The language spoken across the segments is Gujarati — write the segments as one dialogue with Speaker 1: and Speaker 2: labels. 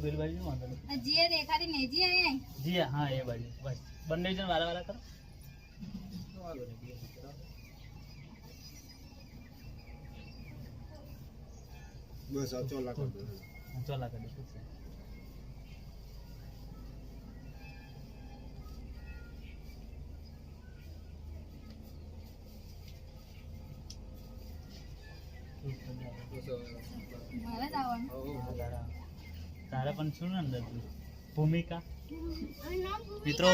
Speaker 1: પેલી બાજુ વાંધો નહીં
Speaker 2: જીએ દેખાડી ને જી અહીંયા
Speaker 1: જી હા? એ બાજુ બસ. બંને જણ વારા વારા કરો.
Speaker 3: બસ આ ચોલા કરી દો.
Speaker 1: ચોલા કરી દો
Speaker 2: મારે જ આવવાનું.
Speaker 1: તારે પણ શું ને અંદર ભૂમિકા? મિત્રો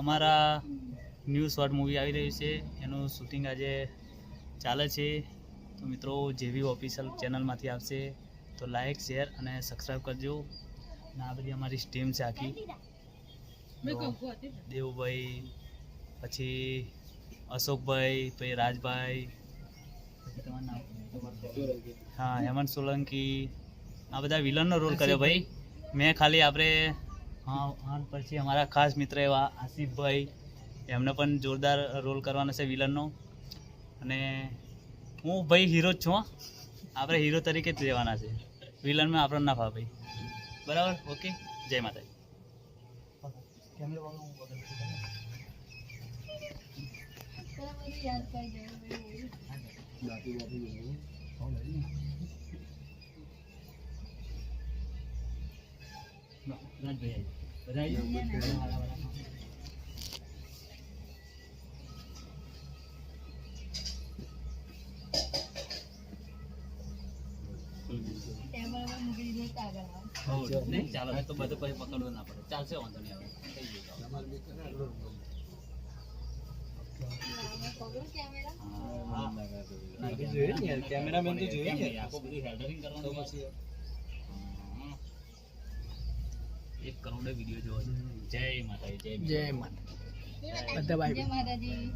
Speaker 1: અમારા ન્યૂ શોર્ટ મૂવી આવી રહ્યું છે. એનું શૂટિંગ આજે ચાલે છે. તો મિત્રો જેવી ઓફિશિયલ ચેનલમાંથી આવશે તો લાઈક શેર અને સબસ્ક્રાઈબ કરજો. અને આ બધી અમારી સ્ટીમ છે આખી. દેવુભાઈ પછી અશોકભાઈ પછી રાજભાઈ. પછી તમારું નામ? હા હેમંત સોલંકી આ બધા વિલનનો રોલ કર્યો ભાઈ. મેં ખાલી આપણે હા પછી અમારા ખાસ મિત્ર એવા આસિફભાઈ એમને પણ જોરદાર રોલ કરવાનો છે વિલનનો અને હું ભાઈ હીરો જ છું હો. આપણે હીરો તરીકે જ રહેવાના છે. વિલનમાં આપણને ના ફાવે ભાઈ. બરાબર? ઓકે જય માતાજી.
Speaker 2: તો બધું યાદ
Speaker 1: ચાલો તો બધું પછી પકડવું ના પડે ચાલશે વાંધો નહીં આવે થઈ ગયું
Speaker 3: તમારે બી કરે એટલો જ ગમે.
Speaker 2: આમાં પકડો કેમેરા
Speaker 1: હા
Speaker 3: તો જોઈએ ને.
Speaker 1: આખું બધું હેલ્ડરિંગ
Speaker 3: કરવાનું
Speaker 1: કરવાનું
Speaker 3: પછી
Speaker 1: હા. એક કરોડ વીડિયો જોવો જય માતાજી જય
Speaker 4: જય માતા બધા ભાઈ
Speaker 2: જય માતાજી.